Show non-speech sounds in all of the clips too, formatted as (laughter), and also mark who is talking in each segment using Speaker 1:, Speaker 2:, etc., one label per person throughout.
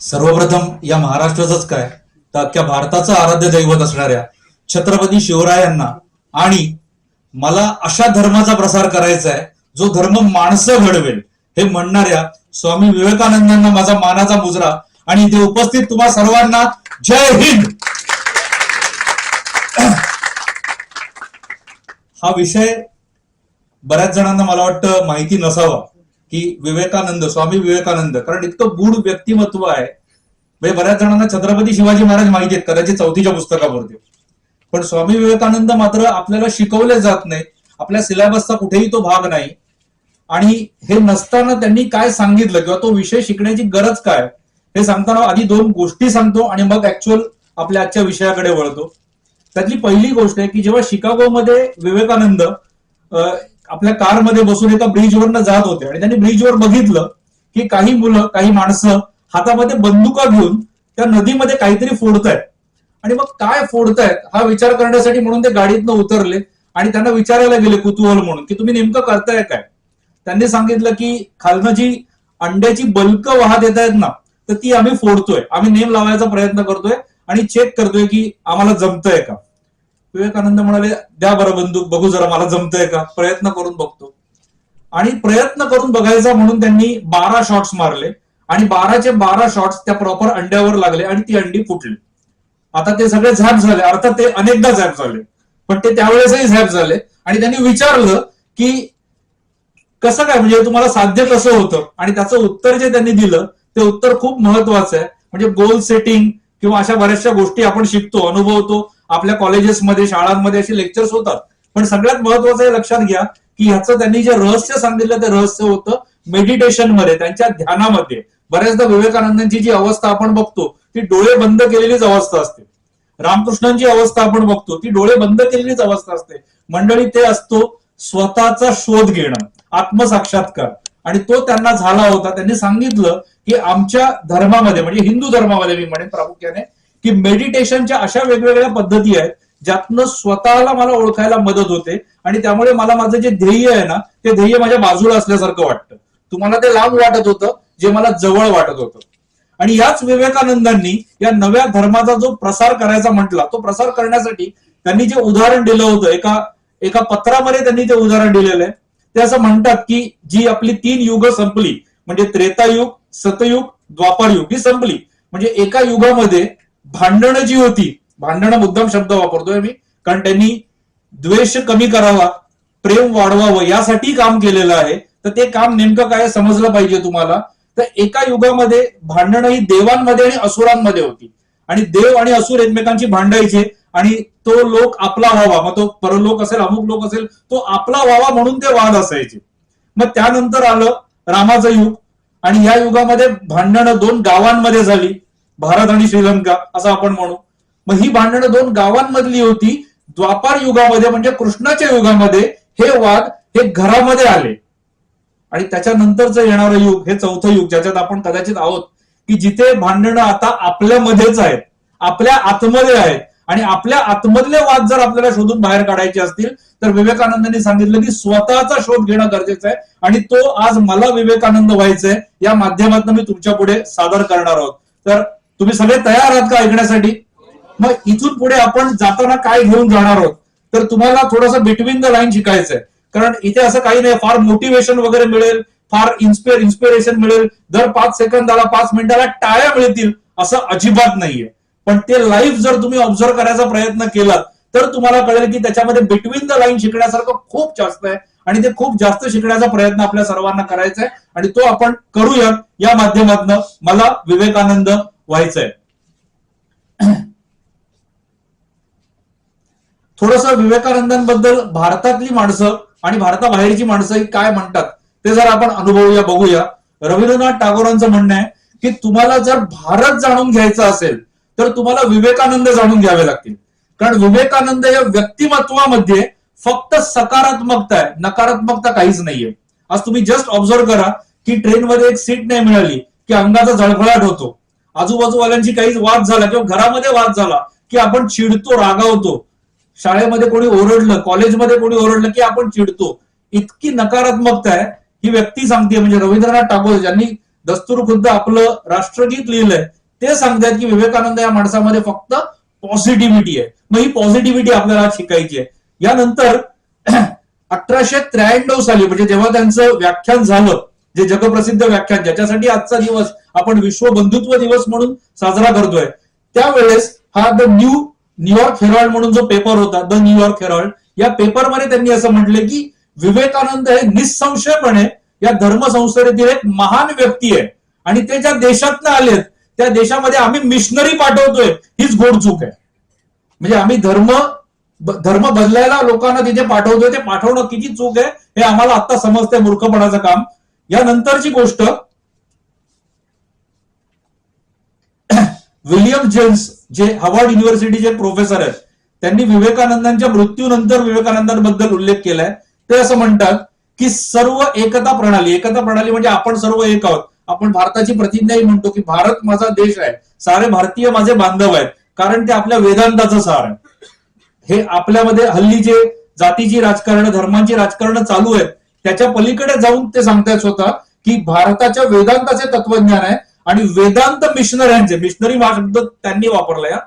Speaker 1: सर्वप्रथम या महाराष्ट्राचंच काय? तर अख्ख्या भारताचं आराध्य दैवत असणाऱ्या छत्रपती शिवरायांना आणि मला अशा धर्माचा प्रसार करायचा आहे जो धर्म माणसं घडवेल हे म्हणणाऱ्या स्वामी विवेकानंदांना माझा मानाचा मुजरा आणि इथे उपस्थित तुम्हा सर्वांना जय हिंद! हा विषय बऱ्याच जणांना मला वाटतं माहिती नसावा. की विवेकानंद स्वामी विवेकानंद. कारण इतकं गूढ व्यक्तिमत्व आहे. म्हणजे बऱ्याच जणांना छत्रपती शिवाजी महाराज माहिती आहेत कदाचित चौथीच्या पुस्तकावरती. पण स्वामी विवेकानंद मात्र आपल्याला शिकवले जात नाही आपल्या सिलेबसचा कुठेही तो भाग नाही. आणि हे नसताना त्यांनी काय सांगितलं किंवा तो विषय शिकण्याची गरज काय? हे सांगताना आधी दोन गोष्टी सांगतो आणि मग ऍक्च्युअल आपल्या आजच्या विषयाकडे वळतो. त्यातली पहिली गोष्ट आहे की जेव्हा शिकागोमध्ये विवेकानंद अं, आपल्या कारमध्ये बसून एका ब्रिजवरनं जात होते. आणि त्यांनी ब्रिजवर बघितलं की काही मुलं काही माणसं हातामध्ये बंदुका घेऊन त्या नदीमध्ये काहीतरी फोडतायत. आणि मग काय फोडतायत हा विचार करण्यासाठी म्हणून ते गाडीतनं उतरले. आणि त्यांना विचारायला गेले कुतूहल म्हणून की तुम्ही नेमकं करताय काय? त्यांनी सांगितलं की खालनं जी अंड्याची बल्क वाहत येत आहेत ना तर ती आम्ही फोडतोय. आम्ही नेम लावायचा प्रयत्न करतोय आणि चेक करतोय की आम्हाला जमतंय का? विवेकानंद म्हणाले द्या बरं बंदूक बघू जरा मला जमतंय का? प्रयत्न करून बघतो. आणि प्रयत्न करून बघायचा म्हणून त्यांनी बारा शॉट्स मारले. आणि बाराचे बारा शॉट्स त्या प्रॉपर अंड्यावर लागले आणि ती अंडी फुटली. आता ते सगळे झॅप झाले. अर्थात ते अनेकदा झॅप झाले. पण ते त्यावेळेसही झॅप झाले. आणि त्यांनी विचारलं की कसं काय? म्हणजे तुम्हाला साध्य कसं होतं? आणि त्याचं उत्तर जे त्यांनी दिलं ते उत्तर खूप महत्वाचं आहे. म्हणजे गोल सेटिंग किंवा अशा बऱ्याचशा गोष्टी आपण शिकतो अनुभवतो. आपल्या कॉलेजेसमध्ये शाळांमध्ये असे लेक्चर्स होतात. पण सगळ्यात महत्वाचं हे लक्षात घ्या की ह्याचं त्यांनी जे रहस्य सांगितलं ते रहस्य होतं मेडिटेशनमध्ये त्यांच्या ध्यानामध्ये. बऱ्याचदा विवेकानंदांची जी अवस्था आपण बघतो ती डोळे बंद केलेलीच अवस्था असते. रामकृष्णांची अवस्था आपण बघतो ती डोळे बंद केलेलीच अवस्था असते. मंडळी ते असतो स्वतःचा शोध घेणं आत्मसाक्षात्कार. आणि तो त्यांना झाला होता. त्यांनी सांगितलं की आमच्या धर्मामध्ये म्हणजे हिंदू धर्मामध्ये मी म्हणेन प्रामुख्याने की मेडिटेशनच्या अशा वेगवेगळ्या पद्धती आहेत ज्यातनं स्वतःला मला ओळखायला मदत होते आणि त्यामुळे मला माझं जे ध्येय आहे ना ते ध्येय माझ्या बाजूला असल्यासारखं वाटतं. तुम्हाला ते लांब वाटत होतं जे मला जवळ वाटत होतं. आणि याच विवेकानंदांनी या नव्या धर्माचा जो प्रसार करायचा म्हटला तो प्रसार करण्यासाठी त्यांनी जे उदाहरण दिलं होतं एका एका पत्रामध्ये त्यांनी ते उदाहरण दिलेलं आहे. ते असं म्हणतात की जी आपली तीन युग संपली म्हणजे त्रेतायुग सतयुग द्वापारयुग ही संपली. म्हणजे एका युगामध्ये भांडणं जी होती भांडणं मुद्दाम शब्द वापरतोय मी कारण त्यांनी द्वेष कमी करावा प्रेम वाढवावं यासाठी काम केलेलं आहे. तर ते काम नेमकं काय समजलं पाहिजे तुम्हाला? तर एका युगामध्ये भांडणं ही देवांमध्ये आणि असुरांमध्ये होती. आणि देव आणि असुर एकमेकांची भांडायचे आणि तो लोक आपला व्हावा. मग तो परलोक असेल अमुक लोक असेल तो आपला व्हावा म्हणून ते वाद असायचे. मग त्यानंतर आलं रामाचं युग. आणि या युगामध्ये भांडणं दोन गावांमध्ये झाली. भारत आणि श्रीलंका असं आपण म्हणू. मग ही भांडणं दोन गावांमधली होती. द्वापार युगामध्ये म्हणजे कृष्णाच्या युगामध्ये हे वाद हे घरामध्ये आले. आणि त्याच्यानंतरचं येणारं युग हे चौथं युग ज्याच्यात आपण कदाचित आहोत की जिथे भांडणं आता आपल्यामध्येच आहेत आपल्या आतमध्ये आहेत. आणि आपल्या आतमधले वाद जर आपल्याला शोधून बाहेर काढायचे असतील तर विवेकानंदांनी सांगितलं की स्वतःचा शोध घेणं गरजेचं आहे. आणि तो आज मला विवेकानंद व्हायचंय या माध्यमातून मी तुमच्यापुढे सादर करणार आहोत. तर तुम्ही सगळे तयार आहात का ऐकण्यासाठी? मग इथून पुढे आपण जाताना काय घेऊन जाणार आहोत? तर तुम्हाला थोडंसं बिटवीन द लाईन शिकायचंय. कारण इथे असं काही नाही फार मोटिवेशन वगैरे मिळेल फार इन्स्पिर इन्स्पिरेशन मिळेल. दर पाच सेकंदाला पाच मिनिटाला टाळ्या मिळतील असं अजिबात नाहीये. पण ते लाईव्ह जर तुम्ही ऑब्झर्व करायचा प्रयत्न केलात तर तुम्हाला कळेल की त्याच्यामध्ये बिटवीन द लाईन शिकण्यासारखं खूप जास्त आहे आणि ते खूप जास्त शिकण्याचा प्रयत्न आपल्या सर्वांना करायचा आहे. आणि तो आपण करूया या माध्यमातून. मला विवेकानंद व्हायचंय. थोडस विवेकानंदांबद्दल भारतातली माणसं आणि भारताबाहेरची माणसं ही काय म्हणतात ते जर आपण अनुभवूया बघूया. रवींद्रनाथ टागोरांचं म्हणणं आहे की तुम्हाला जर भारत जाणून घ्यायचा असेल तर तुम्हाला विवेकानंद जाणून घ्यावे लागतील. कारण विवेकानंद या व्यक्तिमत्वामध्ये फक्त सकारात्मकता आहे नकारात्मकता काहीच नाहीये. आज तुम्ही जस्ट ऑब्झर्व करा की ट्रेनमध्ये एक सीट नाही मिळाली की अंगाचा झळफळाट होतो. आजूबाजूवाल्यांची काही वाद झाला किंवा घरामध्ये वाद झाला की आपण चिडतो रागावतो. शाळेमध्ये कोणी ओरडलं कॉलेजमध्ये कोणी ओरडलं की आपण चिडतो. इतकी नकारात्मकता आहे. ही व्यक्ती सांगते म्हणजे रवींद्रनाथ टागोर ज्यांनी दस्तूर खुद्द आपलं राष्ट्रगीत लिहिलंय ते सांगतात की विवेकानंद या माणसामध्ये फक्त पॉझिटिव्हिटी आहे. मग ही पॉझिटिव्हिटी आपल्याला शिकायची आहे. यानंतर (clears throat) अठराशे त्र्याण्णव साली म्हणजे जेव्हा त्यांचं व्याख्यान झालं जे जगप्रसिद्ध व्याख्यान ज्याच्यासाठी आजचा दिवस आपण विश्व बंधुत्व दिवस म्हणून साजरा करतोय. त्यावेळेस हा द न्यू न्यूयॉर्क हेरॉल्ड म्हणून जो पेपर होता द न्यूयॉर्क हेरॉल्ड या पेपरमध्ये त्यांनी असं म्हटलंय की विवेकानंद हे निसंशयपणे या धर्मसंस्थेतील एक महान व्यक्ती आहे. आणि ते ज्या देशातनं आलेत त्या देशामध्ये आम्ही मिशनरी पाठवतोय हीच गोड चूक आहे. म्हणजे आम्ही धर्म धर्म बदलायला लोकांना तिथे पाठवतोय ते पाठवणं किती चूक आहे हे आम्हाला आता समजतंय मूर्खपणाचं काम. यानंतरची गोष्ट विलियम जेम्स जे हार्वर्ड युनिव्हर्सिटीचे प्रोफेसर आहेत त्यांनी विवेकानंदांच्या मृत्यूनंतर विवेकानंदांबद्दल उल्लेख केलाय. ते असं म्हणतात की सर्व एकता प्रणाली एकता प्रणाली म्हणजे आपण सर्व एक आहोत. आपण भारताची प्रतिज्ञाही म्हणतो की भारत माझा देश आहे. सारे भारतीय माझे बांधव आहेत. कारण ते आपल्या वेदांताचं सार आहे. हे आपल्यामध्ये हल्ली जे जातीची राजकारण धर्मांची राजकारण चालू आहेत त्याच्या पलीकडे जाऊन ते सांगतायत स्वतः की भारताच्या वेदांताचे तत्वज्ञान आहे. आणि वेदांत मिशनऱ्यांचे मिशनरी हा शब्द त्यांनी वापरलाय हा.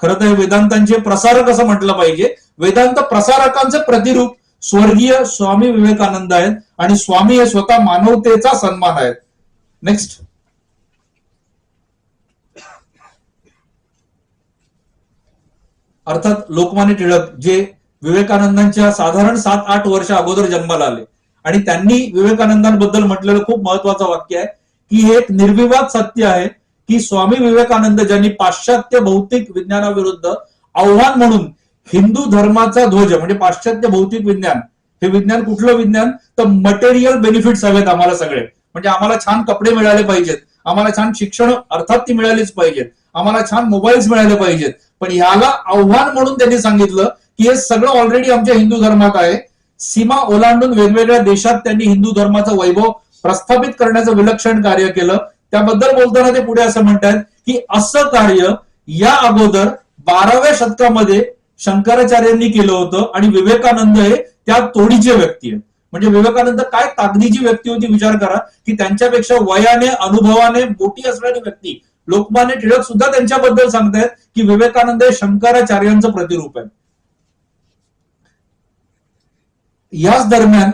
Speaker 1: खरं तर वेदांतांचे प्रसारक असं म्हटलं पाहिजे. वेदांत प्रसारकांचे प्रतिरूप स्वर्गीय स्वामी विवेकानंद आहेत आणि स्वामी हे स्वतः मानवतेचा सन्मान आहेत. नेक्स्ट अर्थात लोकमान्य टिळक जे विवेकानंदांच्या साधारण सात आठ वर्ष अगोदर जन्माला आले. आणि त्यांनी विवेकानंदांबद्दल म्हटलेलं खूप महत्वाचं वाक्य आहे. की हे एक निर्विवाद सत्य आहे की स्वामी विवेकानंद ज्यांनी पाश्चात्य भौतिक विज्ञानाविरुद्ध आव्हान म्हणून हिंदू धर्माचा ध्वज म्हणजे पाश्चात्य भौतिक विज्ञान हे विज्ञान कुठलं विज्ञान? तर मटेरियल बेनिफिट्स हवेत आम्हाला सगळे. म्हणजे आम्हाला छान कपडे मिळाले पाहिजेत आम्हाला छान शिक्षण अर्थात ती मिळालीच पाहिजेत आम्हाला छान मोबाईल्स मिळाले पाहिजेत. पण ह्याला आव्हान म्हणून त्यांनी सांगितलं की हे सगळं ऑलरेडी आमच्या हिंदू धर्मात आहे. सीमा ओलांडून वेगवेगळ्या देशात त्यांनी हिंदू धर्माचं वैभव प्रस्थापित करण्याचं विलक्षण कार्य केलं. त्याबद्दल बोलताना ते पुढे असं म्हणतात की असं कार्य या अगोदर बाराव्या शतकामध्ये शंकराचार्यांनी केलं होतं आणि विवेकानंद हे त्या तोडीचे व्यक्ती आहेत. म्हणजे विवेकानंद काय ताकदीची व्यक्ती होती विचार करा की त्यांच्यापेक्षा वयाने अनुभवाने मोठी असणारी व्यक्ती. लोकमान्य टिळक सुद्धा त्यांच्याबद्दल सांगतायत की विवेकानंद हे शंकराचार्यांचं प्रतिरूप आहे याच दरम्यान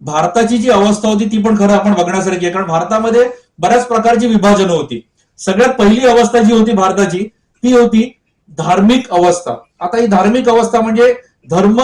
Speaker 1: भारताची जी अवस्था होती ती पण खरं आपण बघण्यासारखी आहे. कारण भारतामध्ये बऱ्याच प्रकारची विभाजनं होती. सगळ्यात पहिली अवस्था जी होती भारताची ती होती धार्मिक अवस्था. आता ही धार्मिक अवस्था म्हणजे धर्म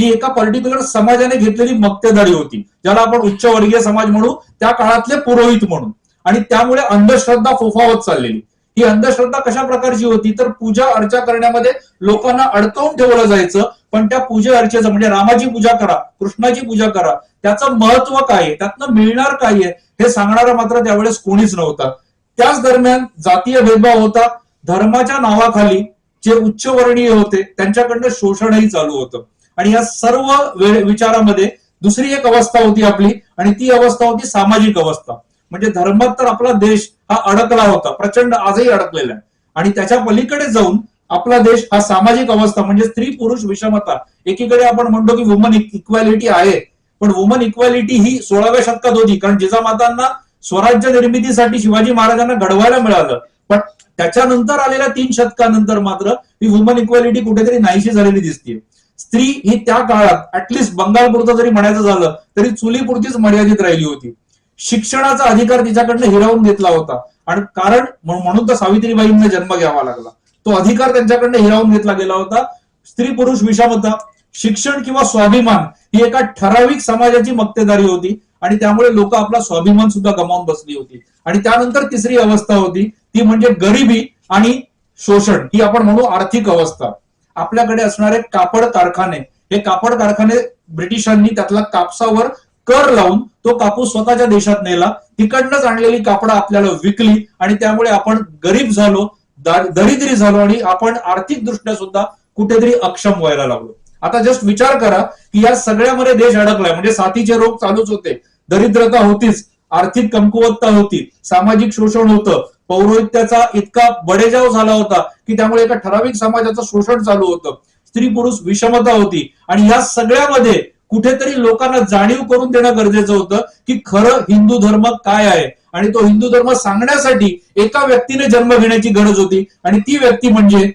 Speaker 1: ही एका पर्टिक्युलर समाजाने घेतलेली मक्तेदारी होती. ज्याला आपण उच्चवर्गीय समाज म्हणू त्या काळातले पुरोहित म्हणून. आणि त्यामुळे अंधश्रद्धा फोफावत चाललेली. ही अंधश्रद्धा कशा प्रकारची होती? तर पूजा अर्चा करण्यामध्ये लोकांना अडकवून ठेवलं जायचं. पण त्या पूजा अर्चेचं म्हणजे रामाची पूजा करा कृष्णाची पूजा करा त्याचं महत्त्व काय आहे? त्यातनं मिळणार काय आहे? हे सांगणारा मात्र त्यावेळेस कोणीच नव्हता. त्याच दरम्यान जातीय भेदभाव होता. धर्माच्या नावाखाली जे उच्चवर्णीय होते त्यांच्याकडनं शोषणही चालू होतं. आणि या सर्व वेळ विचारामध्ये दुसरी एक अवस्था होती आपली आणि ती अवस्था होती सामाजिक अवस्था. म्हणजे धर्मात तर आपला देश हा अडकला होता प्रचंड आजही अडकलेला आहे. आणि त्याच्या पलीकडे जाऊन आपला देश हा सामाजिक अवस्था म्हणजे स्त्री पुरुष विषमता. एकीकडे आपण म्हणतो की वुमन इक्वॅलिटी आहे पण वुमन इक्वॅलिटी ही सोळाव्या शतकात होती कारण जिजामातांना स्वराज्य निर्मितीसाठी शिवाजी महाराजांना घडवायला मिळालं. पण त्याच्यानंतर आलेल्या तीन शतकानंतर मात्र ही वुमन इक्वॅलिटी कुठेतरी नाहीशी झालेली दिसते स्त्री ही त्या काळात ऍटलिस्ट बंगालपुरतं जरी म्हणायचं झालं तरी चुलीपुरतीच मर्यादित राहिली होती. शिक्षणाचा अधिकार तिच्याकडनं हिरावून घेतला होता. आणि कारण म्हणून तर सावित्रीबाईंना जन्म घ्यावा लागला. तो अधिकार त्यांच्याकडनं हिरावून घेतला गेला होता. स्त्री पुरुष विषमता शिक्षण किंवा स्वाभिमान ही एका ठराविक समाजाची मक्तेदारी होती आणि त्यामुळे लोक आपला स्वाभिमान सुद्धा गमावून बसली होती. आणि त्यानंतर तिसरी अवस्था होती ती म्हणजे गरिबी आणि शोषण ही आपण म्हणू आर्थिक अवस्था. आपल्याकडे असणारे कापड कारखाने हे कापड कारखाने ब्रिटिशांनी त्यातला कापसावर कर लावून तो कापूस स्वतःच्या देशात नेला. तिकडनंच आणलेली कापडं आपल्याला विकली आणि त्यामुळे आपण गरीब झालो. दरिद्री झालो आणि आपण आर्थिक दृष्ट्या सुद्धा कुठेतरी अक्षम व्हायला लागलो. आता जस्ट विचार करा की या सगळ्यामध्ये देश अडकलाय. म्हणजे साथीचे रोग चालूच होते. दरिद्रता होतीच. आर्थिक कमकुवतता होती. सामाजिक शोषण होतं. पौरोहित्याचा इतका बडेजाव झाला होता की त्यामुळे एका ठराविक समाजाचं शोषण चालू होतं. स्त्री पुरुष विषमता होती. आणि या सगळ्यामध्ये कुठेतरी लोकांना जाणीव करून देणं गरजेचं होतं की खरं हिंदू धर्म काय आहे. आणि तो हिंदू धर्म सांगण्यासाठी एका व्यक्तीने जन्म घेण्याची गरज होती. आणि ती व्यक्ती म्हणजे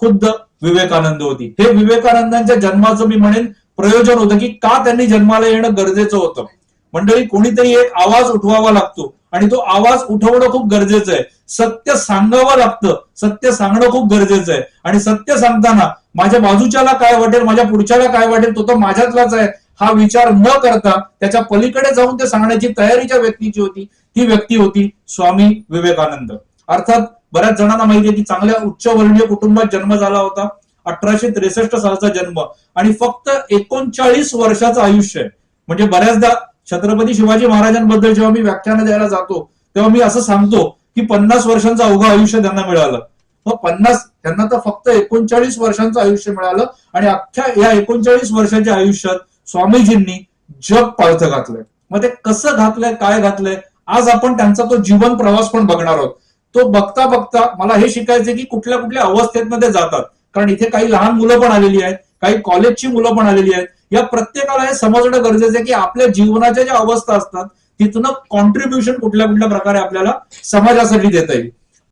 Speaker 1: खुद्द विवेकानंद होती. हे विवेकानंदांच्या जन्माचं मी म्हणेन प्रयोजन होतं की का त्यांनी जन्माला येणं गरजेचं होतं. मंडळी कोणीतरी एक आवाज उठवावा लागतो. आणि तो आवाज उठवणं खूप गरजेचं आहे. सत्य सांगावं लागतं. सत्य सांगणं खूप गरजेचं आहे. आणि सत्य सांगताना माझ्या बाजूच्याला काय वाटेल माझ्या पुढच्याला काय वाटेल तो तर माझ्यातलाच आहे. हा विचार न करता त्याच्या पलीकडे जाऊन ते सांगण्याची तयारी ज्या व्यक्तीची होती ती व्यक्ती होती स्वामी विवेकानंद. अर्थात बऱ्याच जणांना माहिती आहे की चांगल्या उच्चवर्णीय कुटुंबात जन्म झाला होता. अठराशे त्रेसष्ट सालचा जन्म. आणि फक्त एकोणचाळीस वर्षाचं आयुष्य आहे. म्हणजे बऱ्याचदा छत्रपती शिवाजी महाराजांबद्दल जेव्हा मी व्याख्यानं द्यायला जातो तेव्हा मी असं सांगतो की पन्नास वर्षांचं अवघं आयुष्य त्यांना मिळालं. मग पन्नास त्यांना तर फक्त एकोणचाळीस वर्षांचं आयुष्य मिळालं आणि अख्ख्या या एकोणचाळीस वर्षाच्या आयुष्यात स्वामीजींनी जग पालथं घातलंय. मग ते कसं घातलंय काय घातलंय? आज आपण त्यांचा तो जीवन प्रवास पण बघणार आहोत. तो बघता बघता मला हे शिकायचंय की कुठल्या कुठल्या अवस्थेतमध्ये जातात. कारण इथे काही लहान मुलं पण आलेली आहेत काही कॉलेजची मुलं पण आलेली आहेत. या प्रत्येकाला हे समजणं गरजेचं आहे की आपल्या जीवनाच्या ज्या अवस्था असतात तिथनं कॉन्ट्रीब्युशन कुठल्या कुठल्या प्रकारे आपल्याला समाजासाठी देता येईल.